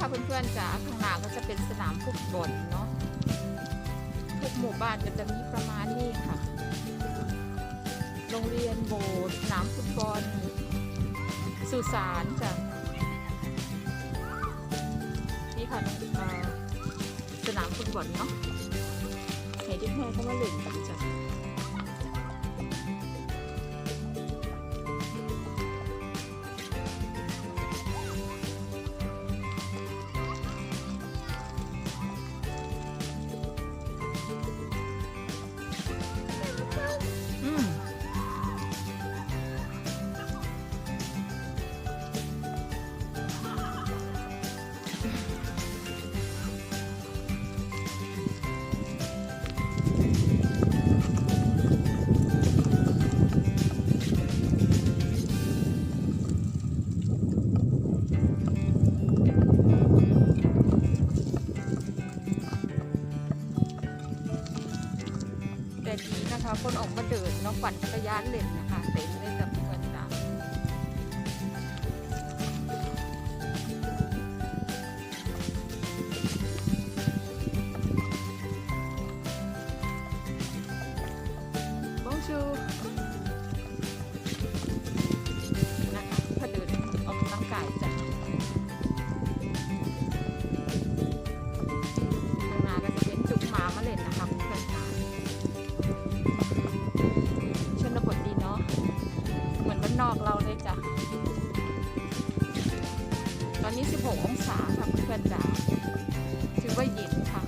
ค่ะเพื่อนๆจ๋าข้างหน้าก็จะเป็นสนามฟุตบอลเนาะทุกหมู่บ้านก็จะมีประมาณนี้ค่ะ โรงเรียนโบสถ์สนามฟุตบอลสุสานจ้ะนี่ค่ะสนามฟุตบอลเนาะเห็นที่แม่เขามาเล่นกันจ้ะ นะคะคนออกมาเดินเน้องปั่นจักรยานเล่นนะคะเต็มเลยกับเพื่อนจ้าบองชู 16 องศาค่ะเพื่อนๆจ๋าถือว่าเย็นค่ะ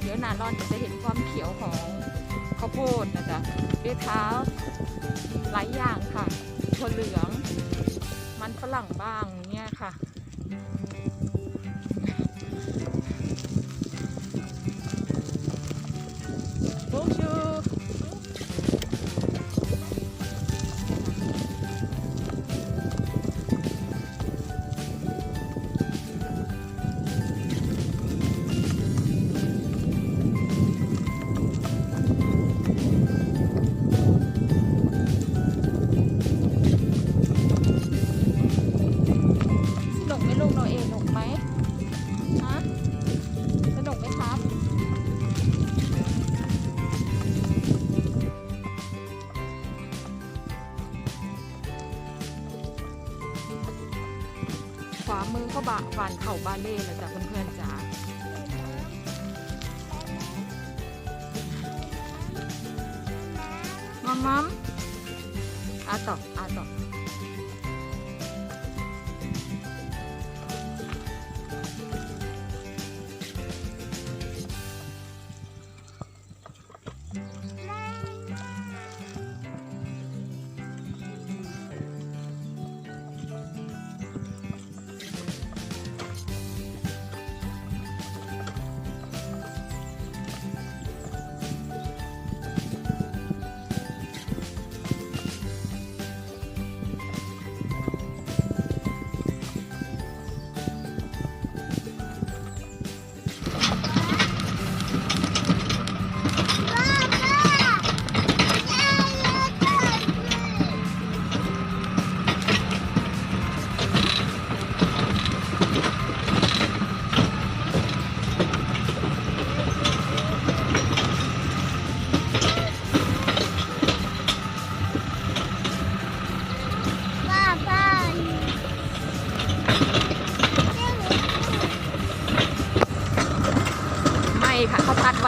เดี๋ยวนาร้อนจะเห็นความเขียวของข้าวโพดนะจ๊ะด้วยเท้าหลายอย่างค่ะถั่วเหลือง มันฝรั่งบ้างเนี่ยค่ะามือก็บะบานเข่าบาเล่แล้วจ้ะเพื่อนๆจ้ามัมมัมอาต่ออาต่อ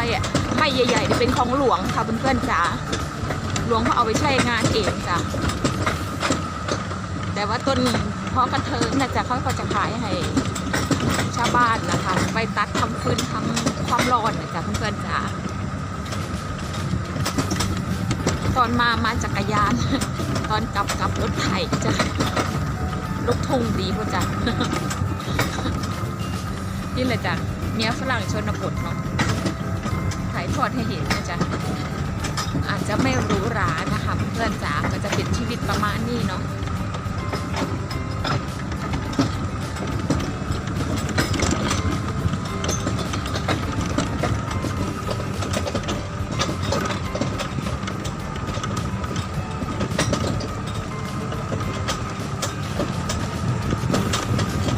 ไว้อะไม่ใหญ่ๆเป็นของหลวงค่ะเพื่อนๆจ๋าหลวงเขาเอาไปใช้งานเองจ้ะแต่ว่าต้นเพาะกระเทิงนะจ๊ะเขาก็จะขายให้ชาวบ้านนะคะ ไปตัดทำฟืนทำความร้อนนะจ๊ะเพื่อนๆจ๋าตอนมามาจักรยาน ตอนกลับกลับรถไถจ้ะลูกทุ่งดีพ่อจ้ะนี่เลยจ้ะเมียฝรั่งชนบทเนาะายทอดให้เห็นนะจ๊ะอาจจะไม่รู้ร้านนะคะเพื่อนจ๋ามันจะเป็นชีวิตประมาณนี้เนาะ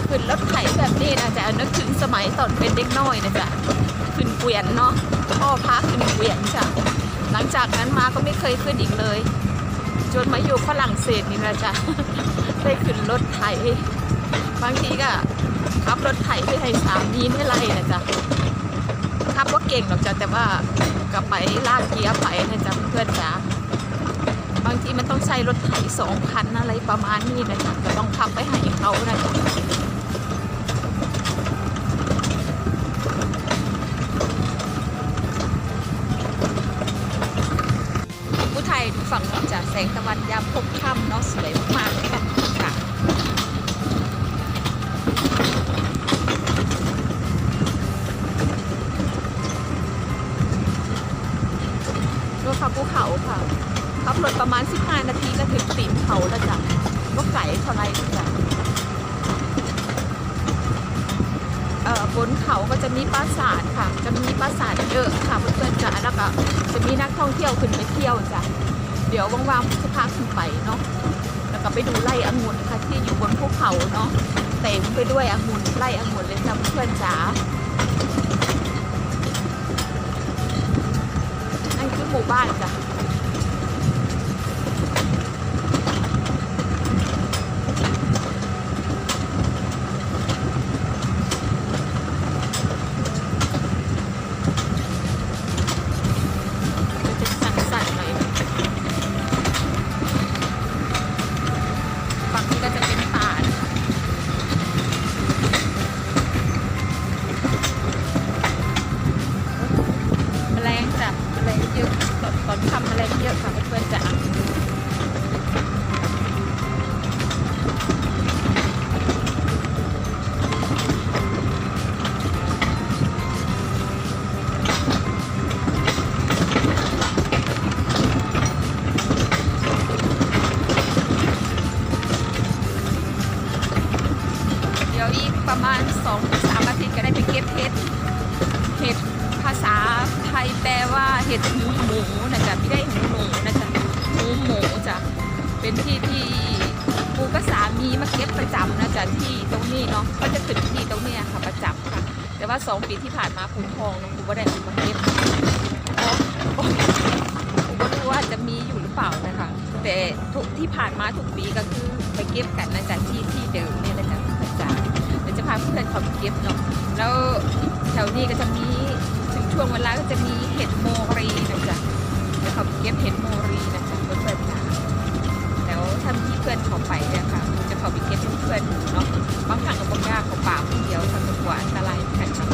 ขึ้นรถไถแบบนี้นะจ๊ะนึกถึงสมัยตอนเป็นเด็กน้อยนะจ๊ะขึ้นเกวียนเนาะ พ่อพาขึ้นเวียนจ้ะหลังจากนั้นมาก็ไม่เคยขึ้นอีกเลย จนมาอยู่ฝรั่งเศสนี่นะจ๊ะได้ขึ้นรถไถบางทีก็ขับรถไถไปให้สามีไม่ไรนะจ๊ะขับว่าเก่งหรอกจ้ะแต่ว่าก็ไปลากเกียร์ไปนะจ๊ะเพื่อนจ๋าบางทีมันต้องใช้รถไถสองคันอะไรประมาณนี้นะจ๊ะก็ต้องขับไปให้เขานะจ๊ะ แสงตะวันยามพบค่ำเนาะสวยมากเลยค่ะรถขับภูเขาค่ะ ขับรถประมาณ 15 นาทีก็ถึงตีนเขาแล้วจ้ะก็ไก่เท่าไรจ้ะเอ่อบนเขาก็จะมีปราสาทค่ะ จะมีปราสาทเยอะค่ะเพื่อนๆจ้ะแล้วก็จะมีนักท่องเที่ยวขึ้นไปเที่ยวจ้ะ ดี๋ยวว่างๆจะพาขึ้นไปเนาะแล้วก็ไปดูไร่องุ่นค่ะที่อยู่บนภูเขาเนาะเต็มไปด้วยองุ่นไร่องุ่นเลยจ้ะเพื่อนจ๋า ห็ดหูหมูนะจ๊ะไม่ได้หูหนูนะจ๊ะหมูหมูจ้ะเป็นที่ที่ปูกับสามีมาเก็บประจำนะจ๊ะที่ตรงนี้เนาะก็จะขึ้นที่ตรงเนี้ยค่ะประจำค่ะ แต่ว่าสองปีที่ผ่านมาปูทองเนาะปูก็ได้ปูมาเก็บปูก็รู้ว่าจะมีอยู่หรือเปล่านะคะแต่ทุกที่ผ่านมาทุกปีก็คือไปเก็บกันนะจ๊ะที่ที่เดิมเนี่ยนะจ๊ะประจำเดี๋ยวจะพาเพื่อนเขาไปเก็บเนาะแล้วแถวนี้ก็จะมี ช่วงเวลาก็จะมีเห็ดโมรีนะจ๊ะเดี๋ยวเขาเก็บเห็ดโมรีนะจ๊ะเพื่อนๆนะแล้วถ้ามีเพื่อนเขาไปเนี่ยค่ะจะเขาไปเก็บเพื่อนๆเนาะบางครั้งก็บางยากเขาป่าคนเดียวทำตัวอันตรายแทนค่ะ